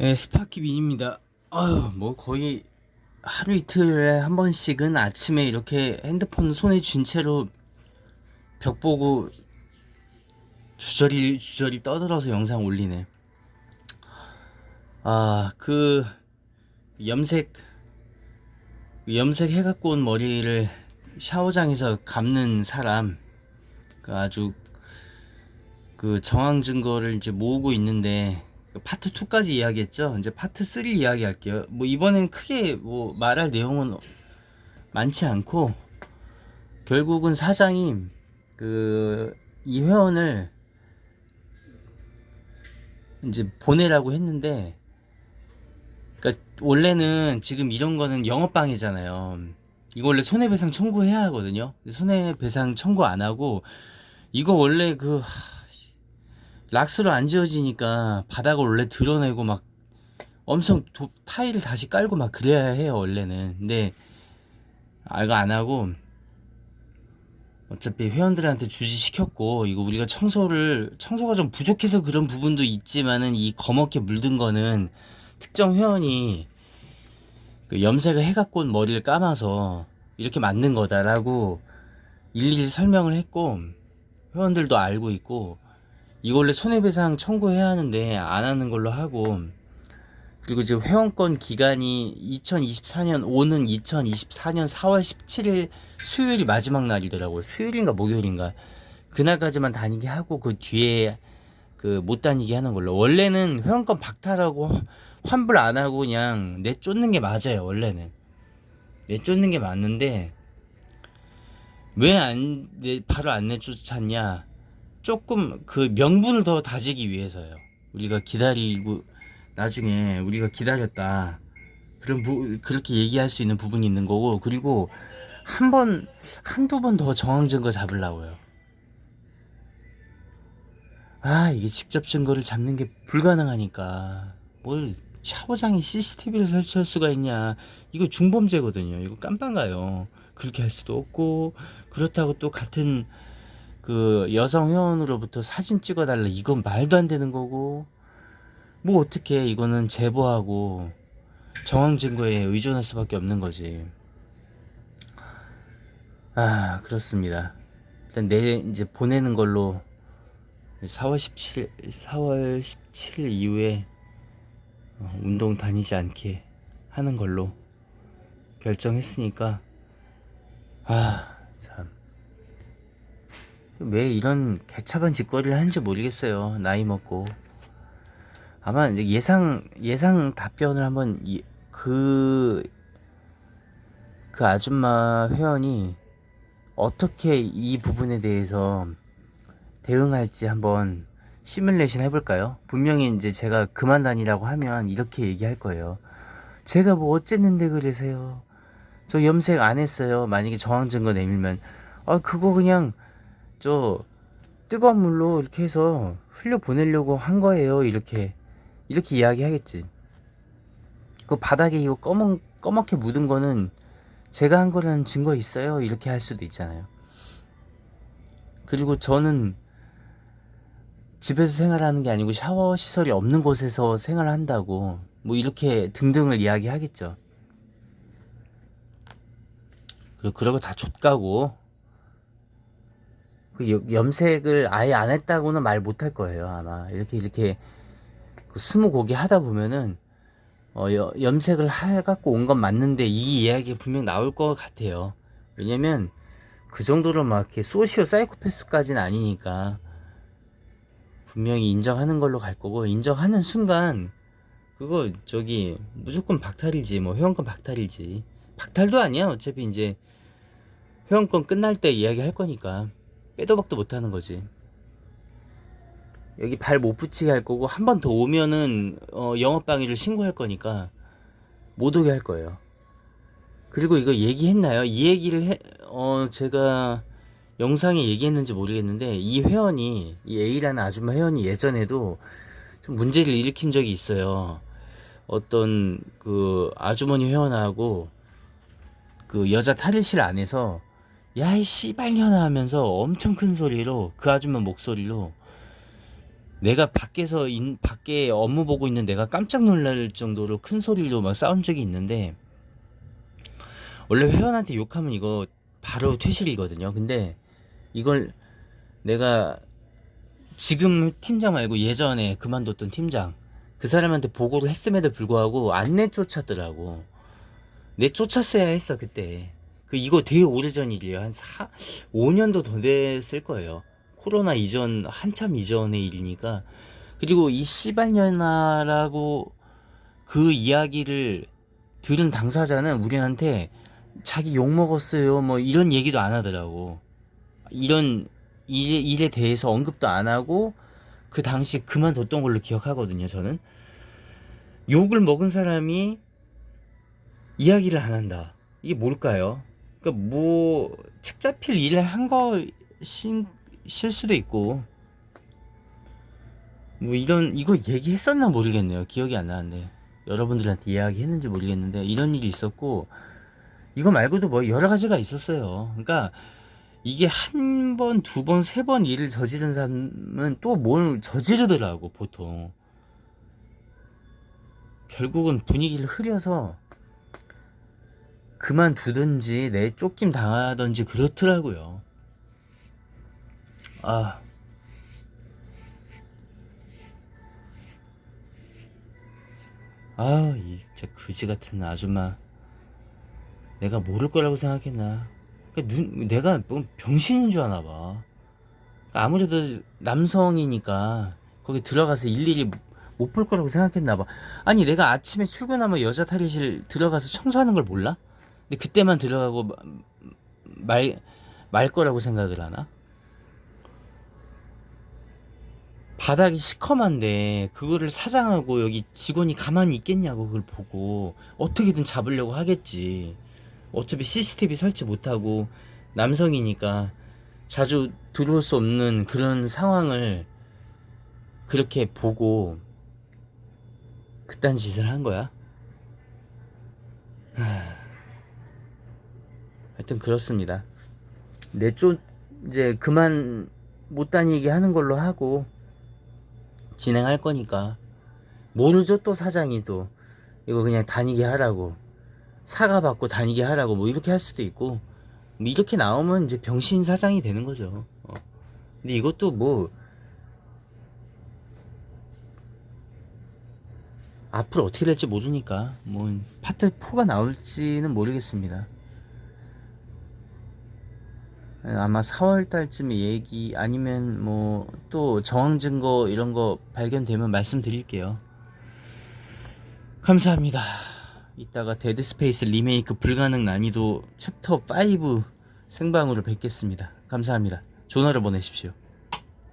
네, 스파키 민입니다. 아유, 뭐 거의 하루 이틀에 한 번씩은 아침에 이렇게 핸드폰 손에 쥔 채로 벽 보고 주저리 주저리 떠들어서 영상 올리네. 아, 그 염색 염색 해갖고 온 머리를 샤워장에서 감는 사람 그 아주 그 정황 증거를 이제 모으고 있는데 그 파트 2까지 이야기했죠. 이제 파트 3 이야기할게요. 뭐 이번엔 크게 뭐 말할 내용은 많지 않고 결국은 사장이 그 이 회원을 이제 보내라고 했는데 그러니까 원래는 지금 이런 거는 영업방해잖아요. 이거 원래 손해배상 청구해야 하거든요. 손해배상 청구 안 하고 이거 원래 그 하, 락스로 안 지어지니까 바닥을 원래 드러내고 막 엄청 도, 타일을 다시 깔고 막 그래야 해요 원래는. 근데 아 이거 안 하고 어차피 회원들한테 주지 시켰고 이거 우리가 청소를 청소가 좀 부족해서 그런 부분도 있지만은 이 검게 물든 거는 특정 회원이 그 염색을 해갖고 온 머리를 감아서 이렇게 만든 거다라고 일일이 설명을 했고 회원들도 알고 있고 이거 원래 손해배상 청구해야 하는데 안 하는 걸로 하고 그리고 지금 회원권 기간이 2024년 오는 2024년 4월 17일 수요일이 마지막 날이더라고요. 수요일인가 목요일인가 그날까지만 다니게 하고 그 뒤에 그 못 다니게 하는 걸로. 원래는 회원권 박탈하고 환불 안 하고 그냥 내쫓는 게 맞아요. 원래는 내쫓는 게 맞는데 왜 안 바로 안 내쫓았냐? 조금 그 명분을 더 다지기 위해서요. 우리가 기다리고 나중에 우리가 기다렸다. 그런 부, 그렇게 얘기할 수 있는 부분이 있는 거고 그리고 한 번 한두 번 더 정황 증거 잡으려고요. 아 이게 직접 증거를 잡는 게 불가능하니까 뭘 샤워장에 CCTV를 설치할 수가 있냐 이거 중범죄거든요 이거 깜빵 가요 그렇게 할 수도 없고 그렇다고 또 같은 그 여성 회원으로부터 사진 찍어달라. 이건 말도 안 되는 거고. 뭐 어떻게 이거는 제보하고 정황 증거에 의존할 수밖에 없는 거지. 아 그렇습니다. 일단 내일 이제 보내는 걸로 4월 17 4월 17일 이후에 어, 운동 다니지 않게 하는 걸로 결정했으니까. 아 참 왜 이런 개차반 짓거리를 하는지 모르겠어요 나이 먹고 아마 예상 예상 답변을 한번 그그 그 아줌마 회원이 어떻게 이 부분에 대해서 대응할지 한번 시뮬레이션 해볼까요? 분명히 이제 제가 그만 다니라고 하면 이렇게 얘기할 거예요. 제가 뭐 어쨌는데 그러세요? 저 염색 안 했어요. 만약에 정황 증거 내밀면 아 그거 그냥 저 뜨거운 물로 이렇게 해서 흘려 보내려고 한 거예요. 이렇게 이렇게 이야기하겠지. 그 바닥에 이거 검은 검게 묻은 거는 제가 한 거라는 증거 있어요. 이렇게 할 수도 있잖아요. 그리고 저는 집에서 생활하는 게 아니고 샤워 시설이 없는 곳에서 생활한다고 뭐 이렇게 등등을 이야기하겠죠. 그리고 그러고 다 좆가고 그 염색을 아예 안 했다고는 말 못할 거예요 아마. 이렇게 이렇게 그 스무고개 하다 보면은 어, 여, 염색을 해갖고 온 건 맞는데 이 이야기 분명 나올 것 같아요. 왜냐면 그 정도로 막 이렇게 소시오 사이코패스까지는 아니니까 분명히 인정하는 걸로 갈 거고 인정하는 순간 그거 저기 무조건 박탈이지 뭐 회원권 박탈이지. 박탈도 아니야 어차피 이제 회원권 끝날 때 이야기 할 거니까 빼도 박도 못 하는 거지. 여기 발 못 붙이게 할 거고 한 번 더 오면은 어, 영업방해를 신고할 거니까 못 오게 할 거예요. 그리고 이거 얘기했나요? 이 얘기를 해, 어 제가 영상에 얘기했는지 모르겠는데 이 회원이 이 A라는 아줌마 회원이 예전에도 좀 문제를 일으킨 적이 있어요. 어떤 그 아주머니 회원하고 그 여자 탈의실 안에서 야이 씨발년아 하면서 엄청 큰 소리로 그 아줌마 목소리로 내가 밖에서 인, 밖에 업무 보고 있는 내가 깜짝 놀랄 정도로 큰 소리로 막 싸운 적이 있는데 원래 회원한테 욕하면 이거 바로 퇴실이거든요. 근데 이걸 내가 지금 팀장 말고 예전에 그만뒀던 팀장 그 사람한테 보고를 했음에도 불구하고 안 내쫓았더라고. 내쫓았어야 했어 그때. 그 이거 되게 오래전 일이에요. 한 4, 5년도 더 됐을 거예요. 코로나 이전 한참 이전의 일이니까. 그리고 이 씨발년아라고 그 이야기를 들은 당사자는 우리한테 자기 욕 먹었어요. 뭐 이런 얘기도 안 하더라고. 이런 일에, 일에 대해서 언급도 안 하고 그 당시 그만뒀던 걸로 기억하거든요. 저는 욕을 먹은 사람이 이야기를 안 한다. 이게 뭘까요? 그러니까 뭐 책 잡힐 일을 한 것일 수도 있고 뭐 이런 이거 얘기했었나 모르겠네요. 기억이 안 나는데 여러분들한테 이야기했는지 모르겠는데 이런 일이 있었고 이거 말고도 뭐 여러 가지가 있었어요. 그러니까 이게 한 번, 두 번, 세 번 일을 저지른 사람은 또 뭘 저지르더라고 보통. 결국은 분위기를 흐려서 그만두든지 내 쫓김 당하든지 그렇더라고요. 아. 아우, 이 진짜 그지 같은 아줌마. 내가 모를 거라고 생각했나. 그러니까 눈, 내가 뭐 병신인 줄 아나 봐. 그러니까 아무래도 남성이니까 거기 들어가서 일일이 못 볼 거라고 생각했나 봐. 아니, 내가 아침에 출근하면 여자 탈의실 들어가서 청소하는 걸 몰라? 근데 그때만 들어가고 마- 말, 말 거라고 생각을 하나? 바닥이 시커먼데 그거를 사장하고 여기 직원이 가만히 있겠냐고 그걸 보고 어떻게든 잡으려고 하겠지. 어차피 CCTV 설치 못하고 남성이니까 자주 들어올 수 없는 그런 상황을 그렇게 보고 그딴 짓을 한 거야? 하... 하여튼 그렇습니다. 내쪽 이제 그만 못 다니게 하는 걸로 하고 진행할 거니까 모르죠 또 사장이 또 이거 그냥 다니게 하라고 사과 받고 다니게 하라고 뭐 이렇게 할 수도 있고 뭐 이렇게 나오면 이제 병신 사장이 되는 거죠. 어. 근데 이것도 뭐 앞으로 어떻게 될지 모르니까 뭐 파트 4가 나올지는 모르겠습니다. 아마 4월 달쯤에 얘기 아니면 뭐 또 정황 증거 이런 거 발견되면 말씀드릴게요. 감사합니다. 이따가 데드 스페이스 리메이크 불가능 난이도 챕터 5 생방으로 뵙겠습니다. 감사합니다. 하루 보내십시오.